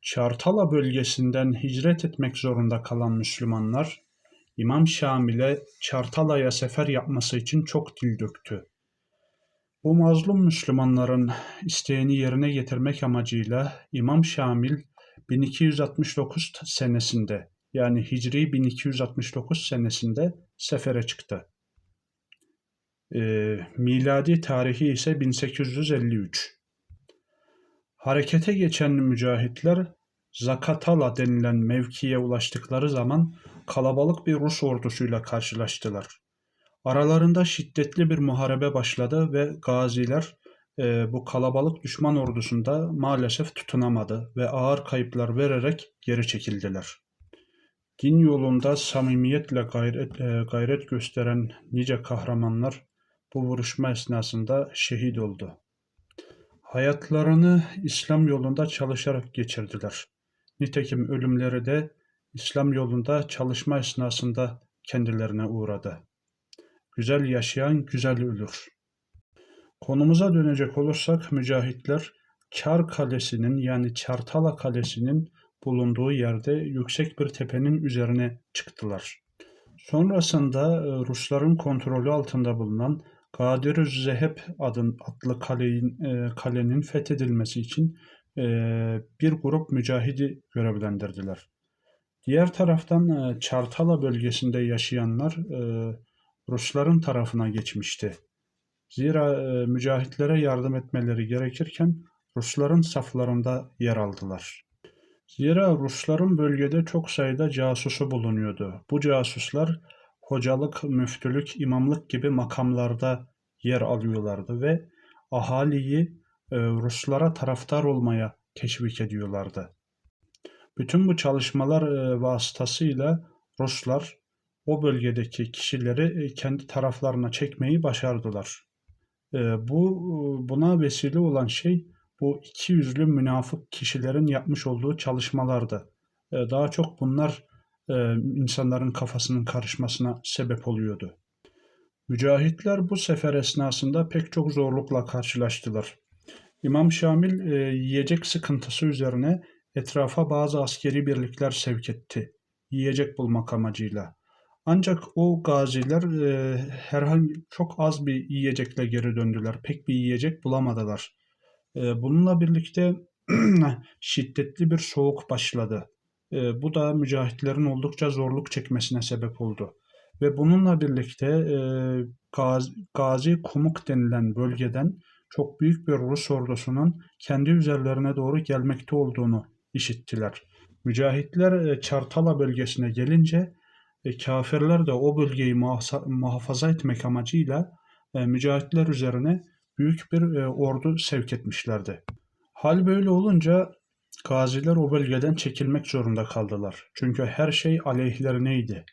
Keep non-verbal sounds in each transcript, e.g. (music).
Çartala bölgesinden hicret etmek zorunda kalan Müslümanlar, İmam Şamil'e Çartala'ya sefer yapması için çok dil döktü. Bu mazlum Müslümanların isteğini yerine getirmek amacıyla İmam Şamil 1269 senesinde yani Hicri 1269 senesinde sefere çıktı. Ee, miladi tarihi ise 1853. Harekete geçen mücahitler Zakatala denilen mevkiye ulaştıkları zaman kalabalık bir Rus ordusuyla karşılaştılar. Aralarında şiddetli bir muharebe başladı ve gaziler e, bu kalabalık düşman ordusunda maalesef tutunamadı ve ağır kayıplar vererek geri çekildiler. Din yolunda samimiyetle gayret, e, gayret gösteren nice kahramanlar bu vuruşma esnasında şehit oldu. Hayatlarını İslam yolunda çalışarak geçirdiler. Nitekim ölümleri de İslam yolunda çalışma esnasında kendilerine uğradı. Güzel yaşayan güzel ölür. Konumuza dönecek olursak mücahitler Kar Kalesi'nin yani Çartala Kalesi'nin bulunduğu yerde yüksek bir tepenin üzerine çıktılar. Sonrasında e, Rusların kontrolü altında bulunan Gadirüz Zeheb adın, adlı kalenin, e, kalenin fethedilmesi için e, bir grup mücahidi görevlendirdiler. Diğer taraftan e, Çartala bölgesinde yaşayanlar e, Rusların tarafına geçmişti. Zira e, mücahitlere yardım etmeleri gerekirken Rusların saflarında yer aldılar. Zira Rusların bölgede çok sayıda casusu bulunuyordu. Bu casuslar hocalık, müftülük, imamlık gibi makamlarda yer alıyorlardı ve ahaliyi e, Ruslara taraftar olmaya teşvik ediyorlardı. Bütün bu çalışmalar e, vasıtasıyla Ruslar o bölgedeki kişileri e, kendi taraflarına çekmeyi başardılar. Bu buna vesile olan şey bu iki yüzlü münafık kişilerin yapmış olduğu çalışmalardı. Daha çok bunlar insanların kafasının karışmasına sebep oluyordu. Mücahitler bu sefer esnasında pek çok zorlukla karşılaştılar. İmam Şamil e, yiyecek sıkıntısı üzerine etrafa bazı askeri birlikler sevk etti. Yiyecek bulmak amacıyla. Ancak o gaziler e, herhangi çok az bir yiyecekle geri döndüler. Pek bir yiyecek bulamadılar. E, bununla birlikte (clears throat) şiddetli bir soğuk başladı. E, bu da mücahitlerin oldukça zorluk çekmesine sebep oldu. Ve bununla birlikte e, Gazi, Kumuk denilen bölgeden çok büyük bir Rus ordusunun kendi üzerlerine doğru gelmekte olduğunu işittiler. Mücahitler e, Çartala bölgesine gelince e, kafirler de o bölgeyi muhafaza etmek amacıyla e, mücahitler üzerine büyük bir ordu sevk etmişlerdi. Hal böyle olunca gaziler o bölgeden çekilmek zorunda kaldılar. Çünkü her şey aleyhlerineydi.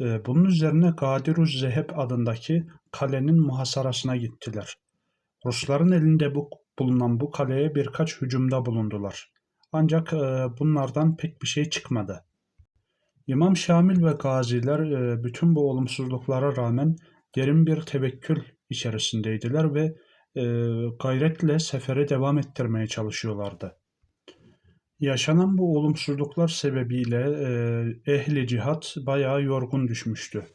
E, bunun üzerine Gadiruz Zeheb adındaki kalenin muhasarasına gittiler. Rusların elinde bu, bulunan bu kaleye birkaç hücumda bulundular. Ancak e, bunlardan pek bir şey çıkmadı. İmam Şamil ve gaziler e, bütün bu olumsuzluklara rağmen derin bir tevekkül içerisindeydiler ve e, gayretle sefere devam ettirmeye çalışıyorlardı. Yaşanan bu olumsuzluklar sebebiyle ehli cihat bayağı yorgun düşmüştü.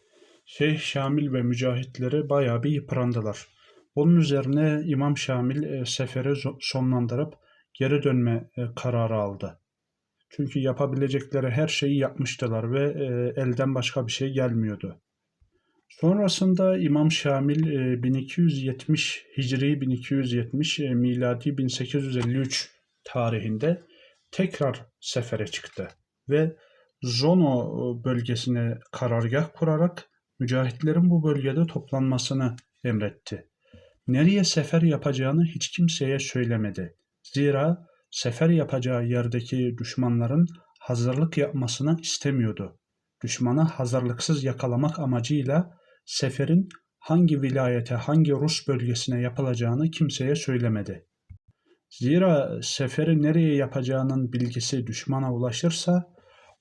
Şeyh Şamil ve mücahitleri bayağı bir yıprandılar. Bunun üzerine İmam Şamil e, seferi sonlandırıp geri dönme kararı aldı. Çünkü yapabilecekleri her şeyi yapmıştılar ve elden başka bir şey gelmiyordu. Sonrasında İmam Şamil e, 1270 Hicri 1270 e, miladi 1853 tarihinde tekrar sefere çıktı ve Zono e, bölgesine karargah kurarak mücahitlerin bu bölgede toplanmasını emretti. Nereye sefer yapacağını hiç kimseye söylemedi. Zira sefer yapacağı yerdeki düşmanların hazırlık yapmasını istemiyordu. Düşmanı hazırlıksız yakalamak amacıyla seferin hangi vilayete, hangi Rus bölgesine yapılacağını kimseye söylemedi. Zira seferi nereye yapacağının bilgisi düşmana ulaşırsa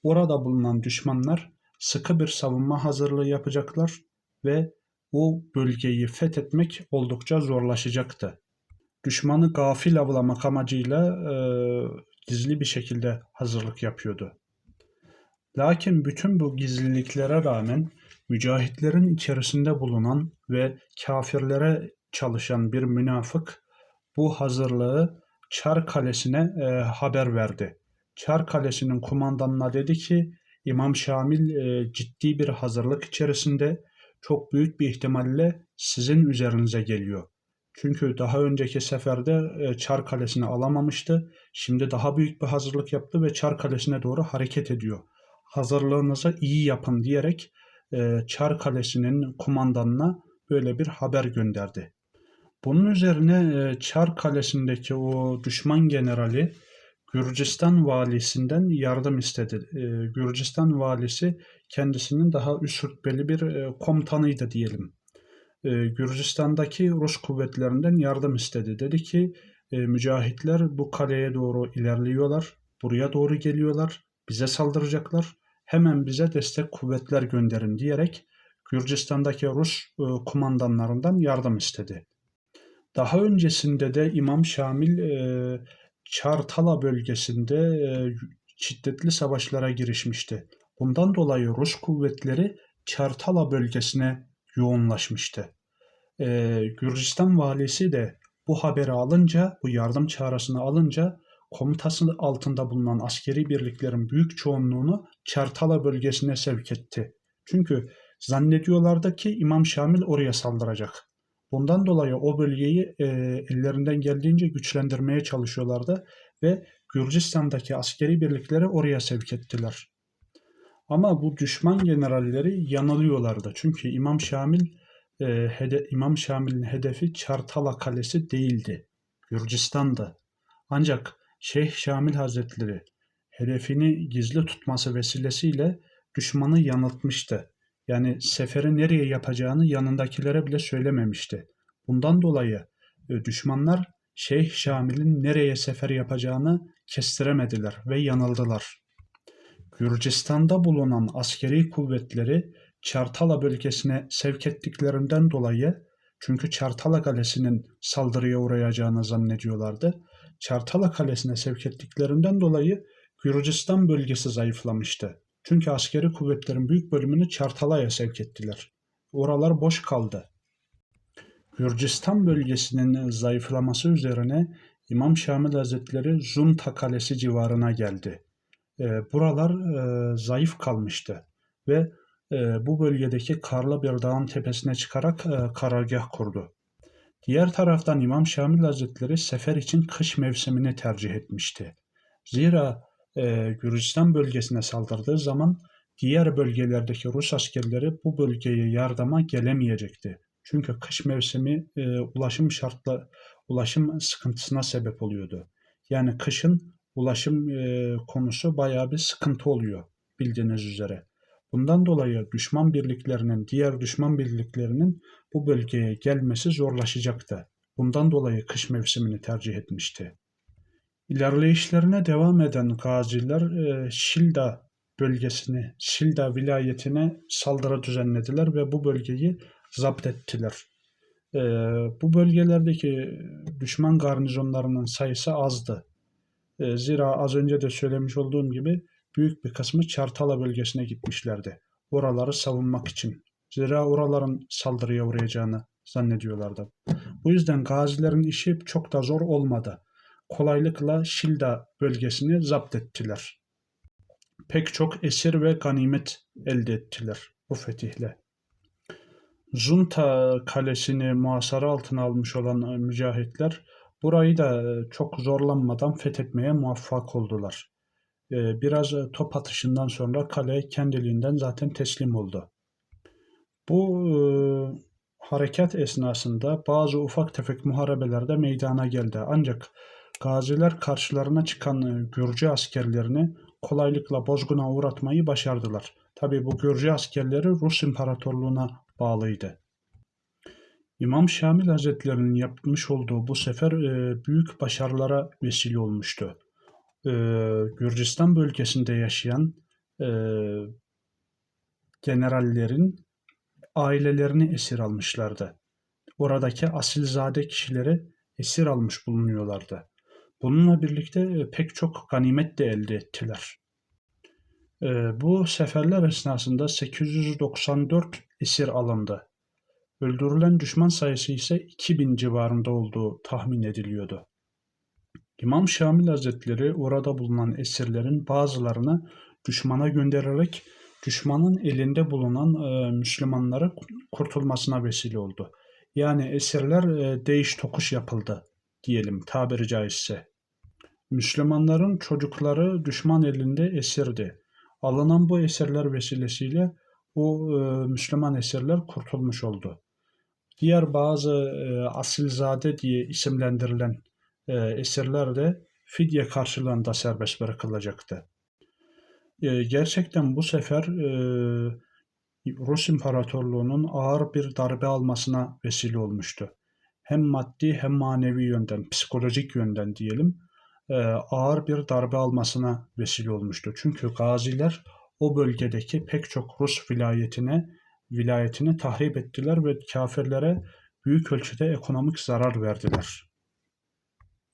orada bulunan düşmanlar sıkı bir savunma hazırlığı yapacaklar ve o bölgeyi fethetmek oldukça zorlaşacaktı. Düşmanı gafil avlamak amacıyla e, gizli bir şekilde hazırlık yapıyordu. Lakin bütün bu gizliliklere rağmen mücahitlerin içerisinde bulunan ve kafirlere çalışan bir münafık bu hazırlığı Çar Kalesi'ne e, haber verdi. Çar Kalesi'nin kumandanına dedi ki İmam Şamil e, ciddi bir hazırlık içerisinde çok büyük bir ihtimalle sizin üzerinize geliyor. Çünkü daha önceki seferde e, Çar Kalesi'ni alamamıştı. Şimdi daha büyük bir hazırlık yaptı ve Çar Kalesi'ne doğru hareket ediyor. Hazırlığınızı iyi yapın diyerek e, Çar Kalesi'nin kumandanına böyle bir haber gönderdi. Bunun üzerine e, Çar Kalesi'ndeki o düşman generali Gürcistan valisinden yardım istedi. E, Gürcistan valisi kendisinin daha üst rütbeli bir e, komutanıydı diyelim. Gürcistan'daki Rus kuvvetlerinden yardım istedi. Dedi ki mücahitler bu kaleye doğru ilerliyorlar, buraya doğru geliyorlar, bize saldıracaklar. Hemen bize destek kuvvetler gönderin diyerek Gürcistan'daki Rus e, kumandanlarından yardım istedi. Daha öncesinde de İmam Şamil e, Çartala bölgesinde e, şiddetli savaşlara girişmişti. Bundan dolayı Rus kuvvetleri Çartala bölgesine yoğunlaşmıştı. E, Gürcistan valisi de bu haberi alınca, bu yardım çağrısını alınca komutası altında bulunan askeri birliklerin büyük çoğunluğunu Çartala bölgesine sevk etti. Çünkü zannediyorlardı ki İmam Şamil oraya saldıracak. Bundan dolayı o bölgeyi e, ellerinden geldiğince güçlendirmeye çalışıyorlardı ve Gürcistan'daki askeri birlikleri oraya sevk ettiler. Ama bu düşman generalleri yanılıyorlardı. Çünkü İmam Şamil e, hede, İmam Şamil'in hedefi Çartala Kalesi değildi. Gürcistan'dı. Ancak Şeyh Şamil Hazretleri hedefini gizli tutması vesilesiyle düşmanı yanıltmıştı. Yani seferi nereye yapacağını yanındakilere bile söylememişti. Bundan dolayı e, düşmanlar Şeyh Şamil'in nereye sefer yapacağını kestiremediler ve yanıldılar. Gürcistan'da bulunan askeri kuvvetleri Çartala bölgesine sevk ettiklerinden dolayı çünkü Çartala Kalesi'nin saldırıya uğrayacağını zannediyorlardı. Çartala Kalesi'ne sevk ettiklerinden dolayı Gürcistan bölgesi zayıflamıştı. Çünkü askeri kuvvetlerin büyük bölümünü Çartala'ya sevk ettiler. Oralar boş kaldı. Gürcistan bölgesinin zayıflaması üzerine İmam Şamil Hazretleri Zunta Kalesi civarına geldi. E, buralar e, zayıf kalmıştı ve e, bu bölgedeki karlı bir dağın tepesine çıkarak e, karargah kurdu. Diğer taraftan İmam Şamil Hazretleri sefer için kış mevsimini tercih etmişti. Zira e, Gürcistan bölgesine saldırdığı zaman diğer bölgelerdeki Rus askerleri bu bölgeye yardıma gelemeyecekti. Çünkü kış mevsimi e, ulaşım şartla ulaşım sıkıntısına sebep oluyordu. Yani kışın ulaşım e, konusu bayağı bir sıkıntı oluyor bildiğiniz üzere. Bundan dolayı düşman birliklerinin, diğer düşman birliklerinin bu bölgeye gelmesi zorlaşacaktı. Bundan dolayı kış mevsimini tercih etmişti. İlerleyişlerine devam eden gaziler e, Şilda bölgesini, Şilda vilayetine saldırı düzenlediler ve bu bölgeyi zapt ettiler. E, bu bölgelerdeki düşman garnizonlarının sayısı azdı. E, zira az önce de söylemiş olduğum gibi büyük bir kısmı Çartala bölgesine gitmişlerdi. Oraları savunmak için. Zira oraların saldırıya uğrayacağını zannediyorlardı. Bu yüzden gazilerin işi çok da zor olmadı kolaylıkla Şilda bölgesini zapt ettiler. Pek çok esir ve ganimet elde ettiler bu fetihle. Zunta kalesini muhasara altına almış olan e, mücahitler burayı da e, çok zorlanmadan fethetmeye muvaffak oldular. E, biraz top atışından sonra kale kendiliğinden zaten teslim oldu. Bu e, harekat esnasında bazı ufak tefek muharebelerde meydana geldi. Ancak Gaziler karşılarına çıkan e, Gürcü askerlerini kolaylıkla bozguna uğratmayı başardılar. Tabi bu Gürcü askerleri Rus İmparatorluğu'na bağlıydı. İmam Şamil Hazretleri'nin yapmış olduğu bu sefer e, büyük başarılara vesile olmuştu. E, Gürcistan bölgesinde yaşayan generallerin ailelerini esir almışlardı. Oradaki asilzade kişileri esir almış bulunuyorlardı. Bununla birlikte e, pek çok ganimet de elde ettiler. E, bu seferler esnasında 894 esir alındı. Öldürülen düşman sayısı ise 2000 civarında olduğu tahmin ediliyordu. İmam Şamil Hazretleri orada bulunan esirlerin bazılarını düşmana göndererek düşmanın elinde bulunan e, kurtulmasına vesile oldu. Yani esirler e, değiş tokuş yapıldı diyelim tabiri caizse. Müslümanların çocukları düşman elinde esirdi. Alınan bu esirler vesilesiyle o e, Müslüman esirler kurtulmuş oldu. Diğer bazı e, asilzade diye isimlendirilen e, esirler de fidye karşılığında serbest bırakılacaktı. E, gerçekten bu sefer e, Rus İmparatorluğu'nun ağır bir darbe almasına vesile olmuştu. Hem maddi hem manevi yönden, psikolojik yönden diyelim e, ağır bir darbe almasına vesile olmuştu. Çünkü gaziler o bölgedeki pek çok Rus vilayetine vilayetini tahrip ettiler ve kafirlere büyük ölçüde ekonomik zarar verdiler.